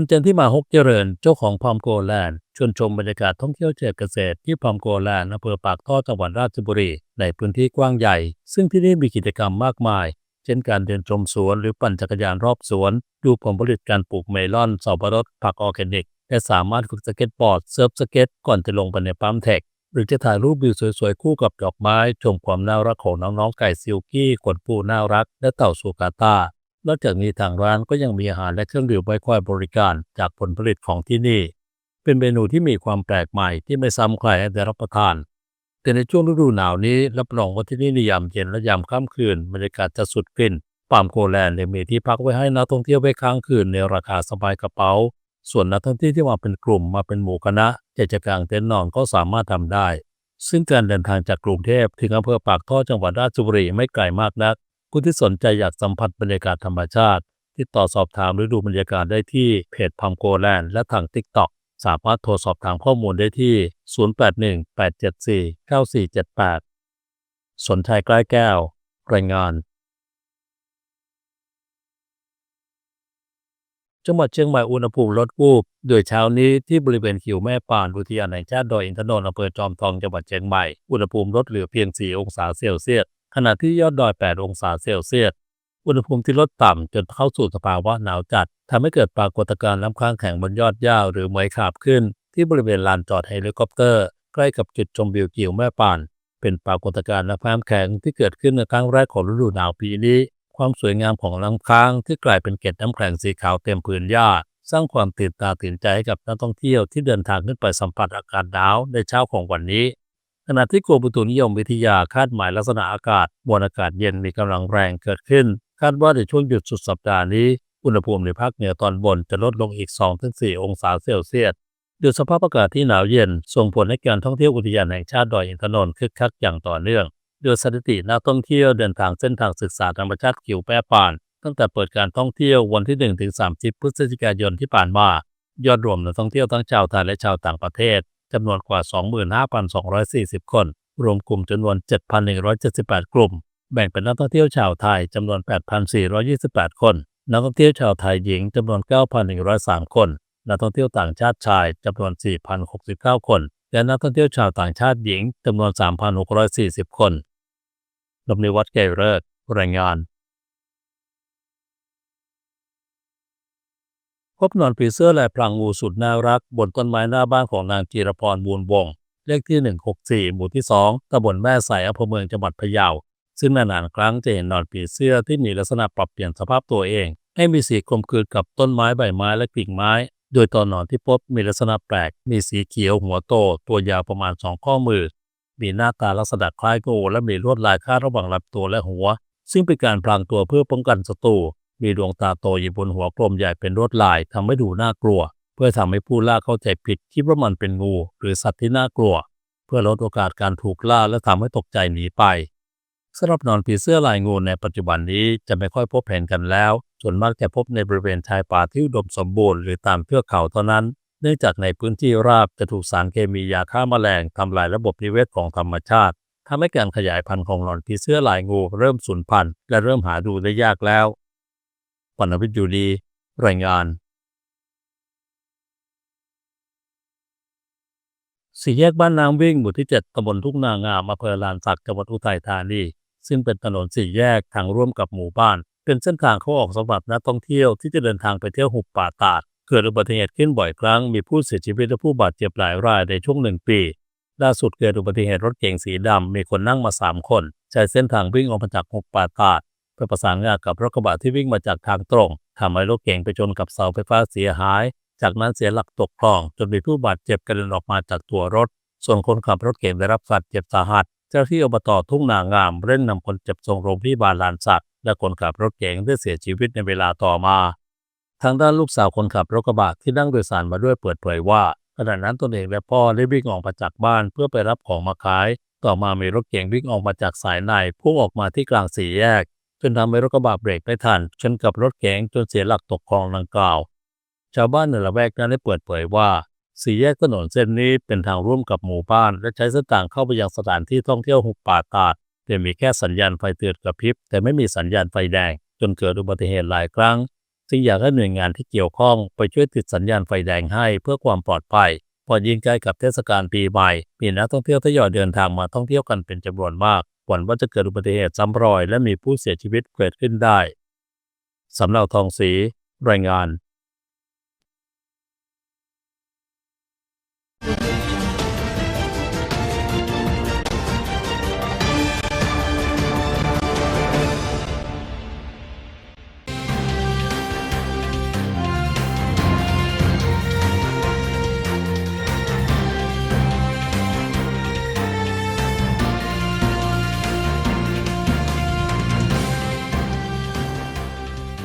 คุณเจนที่มาฮกเจริญเจ้าของพอมโกแลนด์ชวนชมบรรยากาศท่องเที่ยวเชิงเกษตรที่พอมโกแลนด์อำเภอปากท่อจังหวัดราชบุรี ในพื้นที่กว้างใหญ่ ซึ่งที่นี่มีกิจกรรมมากมาย เช่นการเดินชมสวนหรือปั่นจักรยานรอบสวน ดูผลผลิตการปลูกเมลอนสับปะรดผักออร์แกนิก และสามารถฝึกสเก็ตบอร์ดเซิร์ฟสเก็ตก่อนจะลงไปในปั๊มเทคหรือจะถ่ายรูปวิวสวยๆ คู่กับดอกไม้ ชมความน่ารักของน้องๆไก่ซิลกี้ขนปูน่ารัก และเต่าซูกาตา นอกจากนี้ทางร้านก็ยังมีอาหารและเครื่องดื่มไว้คอยบริการจากผลผลิตของที่นี่ เป็นเมนูที่มีความแปลกใหม่ที่ไม่ซ้ำใครให้ได้รับประทาน แต่ในช่วงฤดูหนาวนี้รับรองว่าที่นี่ในยามเย็นและยามค่ำคืนบรรยากาศจะสุดกลิ่นปามโกแลนด์ยังมีที่พักไว้ให้นักท่องเที่ยวไว้ค้างคืนในราคาสบายกระเป๋า ส่วนนักท่องเที่ยวที่มาเป็นกลุ่มมาเป็นหมู่คณะจะจะกางเต็นท์นอนก็สามารถทำได้ ซึ่งการเดินทางจากกรุงเทพถึงอำเภอปากท่อจังหวัดราชบุรีไม่ไกลมากนัก ผู้ที่สนใจอยากสัมผัสบรรยากาศธรรมชาติ ติดต่อสอบถามหรือดูบรรยากาศได้ที่เพจพัมโกแลนด์และทาง TikTok สามารถโทรสอบถามข้อมูลได้ที่ 0818749478 สนใจใกล้แก้ว รายงาน จังหวัดเชียงใหม่อุณหภูมิลดวูบโดยเช้านี้ที่บริเวณขิวแม่ป่านอุทยานแห่งชาติดอยอินทนนท์อำเภอจอมทองจังหวัดเชียงใหม่ อุณหภูมิลดเหลือเพียง 4 องศาเซลเซียส ขณะที่ยอดดอย 8 องศาเซลเซียส อุณหภูมิที่ลดต่ำจนเข้าสู่สภาวะหนาวจัดทำให้เกิดปรากฏการณ์น้ำค้างแข็งบนยอดหญ้าหรือเหมยขาบขึ้น ที่บริเวณลานจอดเฮลิคอปเตอร์ ใกล้กับจุดชมวิวกิวแม่ป่าน เป็นปรากฏการณ์น้ำค้างแข็งที่เกิดขึ้นในครั้งแรกของฤดูหนาวปีนี้ ความสวยงามของน้ำค้างที่กลายเป็นเกล็ดน้ำแข็งสีขาวเต็มพื้นหญ้าสร้างความตื่นตาตื่นใจให้กับนักท่องเที่ยวที่เดินทางขึ้นไปสัมผัสอากาศหนาวในเช้าของวันนี้ ขณะที่กรมอุตุนิยมวิทยาคาดหมายลักษณะอากาศมวลอากาศเย็นมีกำลังแรงเกิดขึ้น คาดว่าในช่วงหยุดสุดสัปดาห์นี้ อุณหภูมิในภาคเหนือตอนบนจะลดลงอีก 2-4 องศาเซลเซียสโดยสภาพอากาศที่หนาวเย็น ส่งผลให้การท่องเที่ยวอุทยานแห่งชาติดอยอินทนนท์คึกคักอย่างต่อเนื่อง โดยสถิตินักท่องเที่ยวเดินทางเส้นทางศึกษาธรรมชาติกิวแปรป่าน ตั้งแต่เปิดการท่องเที่ยววันที่ 1-30 พฤศจิกายนที่ผ่านมายอดรวมนักท่องเที่ยวทั้งชาวไทยและชาวต่างประเทศ จำนวนกว่า 25,240 คน รวมกลุ่มจำนวน 7,178 กลุ่ม แบ่งเป็นนักท่องเที่ยวชาวไทยจำนวน 8,428 คน นักท่องเที่ยวชาวไทยหญิงจำนวน 9,103 คน นักท่องเที่ยวต่างชาติชายจำนวน 4,069 คน และนักท่องเที่ยวชาวต่างชาติหญิงจำนวน 3,640 คนดมนิวัฒน์เกยเริศรายงาน พบนอนผีเสื้อและพลังงูสุดน่ารัก บนต้นไม้หน้าบ้านของนางจีรพรบูนวงศ์เลขที่ 164 หมู่ที่ 2ตำบลแม่ใสอำเภอเมืองจังหวัดพะเยา ซึ่งนานๆครั้งจะเห็นนอนผีเสื้อที่มีลักษณะปรับเปลี่ยนสภาพตัวเอง ให้มีสีกลมกลืนกับต้นไม้ใบไม้และกิ่งไม้ โดยตอนนอนที่พบมีลักษณะแปลก มีสีเขียวหัวโต ตัวยาวประมาณ2ข้อมือ มีหน้าตาลักษณะคล้ายงูและมีลวดลายคาดระหว่างลำตัวและหัว ซึ่งเป็นการพลางตัวเพื่อป้องกันศัตรู มีดวงตาโตอยู่บนหัวกลมใหญ่เป็นลวดลายทำให้ดูน่ากลัว เพื่อทำให้ผู้ล่าเข้าใจผิดคิดว่ามันเป็นงู หรือสัตว์ที่น่ากลัว เพื่อลดโอกาสการถูกล่าและทำให้ตกใจหนีไปสำหรับหนอนผีเสื้อลายงูในปัจจุบันนี้จะไม่ค่อยพบเห็นกันแล้ว ส่วนมากจะพบในบริเวณชายป่าที่อุดมสมบูรณ์หรือตามเทือกเขาเท่านั้น เนื่องจากในพื้นที่ราบจะถูกสารเคมียาฆ่าแมลงทำลายระบบนิเวศของธรรมชาติทำให้การขยายพันธุ์ของหนอนผีเสื้อลายงูเริ่มสูญพันธุ์และเริ่มหาดูได้ยากแล้ว ปนวิทย์อยู่ดี รายงานสี่แยกบ้านน้ำวิ่งหมู่ที่ 7ตำบลทุ่งนางามอำเภอลานสักจังหวัดอุทัยธานีซึ่งเป็นถนนสี่แยกทางร่วมกับหมู่บ้าน เป็นเส้นทางเข้าออกสำหรับนักท่องเที่ยวที่จะเดินทางไปเที่ยวหุบป่าตาด เกิดอุบัติเหตุขึ้นบ่อยครั้ง มีผู้เสียชีวิตและผู้บาดเจ็บหลายรายในช่วงหนึ่งปี ล่าสุดเกิดอุบัติเหตุรถเก๋งสีดำมีคนนั่งมาสามคน ใช้เส้นทางวิ่งออกมาจากหุบป่าตาด พื่อประสานงานกับรถกระบะที่วิ่งมาจากทางตรงทำให้รถเก๋งไปชนกับเสาไฟฟ้าเสียหาย จากนั้นเสียหลักตกคลอง จนมีผู้บาดเจ็บกระเด็นออกมาจากตัวรถ ส่วนคนขับรถเก๋งได้รับบาดเจ็บสาหัส เจ้าหน้าที่อบตทุ่งนางาม เร่งนำคนเจ็บส่งโรงพยาบาลลานสักและคนขับรถเก๋งได้เสียชีวิตในเวลาต่อมา ทางด้านลูกสาวคนขับรถกระบะที่นั่งโดยสารมาด้วยเปิดเผยว่าขณะนั้นตนเองและพ่อได้วิ่งออกมาจากบ้านเพื่อไปรับของมาขาย ต่อมามีรถเก๋งวิ่งออกมาจากสายในพุ่งออกมาที่กลางสี่แยก จนทำให้รถกระบะเบรกไม่ทันชนกับรถแข็งจนเสียหลักตกคลองดังกล่าว ชาวบ้านในละแวกนั้นได้เปิดเผยว่าสี่แยกถนนเส้นนี้เป็นทางร่วมกับหมู่บ้าน และใช้เส้นทางเข้าไปยังสถานที่ท่องเที่ยวหุบป่าตาดแต่มีแค่สัญญาณไฟเตือนกระพริบ แต่ไม่มีสัญญาณไฟแดง จนเกิดอุบัติเหตุหลายครั้งซึ่งอยากให้หน่วยงานที่เกี่ยวข้องไปช่วยติดสัญญาณไฟแดงให้เพื่อความปลอดภัยพอยิงใกล้กับเทศกาลปีใหม่มีนักท่องเที่ยวทยอยเดินทางมาท่องเที่ยวกันเป็นจำนวนมาก กวนว่าจะเกิดอุบัติเหตุซ้ำรอย และมีผู้เสียชีวิตเกิดขึ้นได้ สำเนาทองสี รายงาน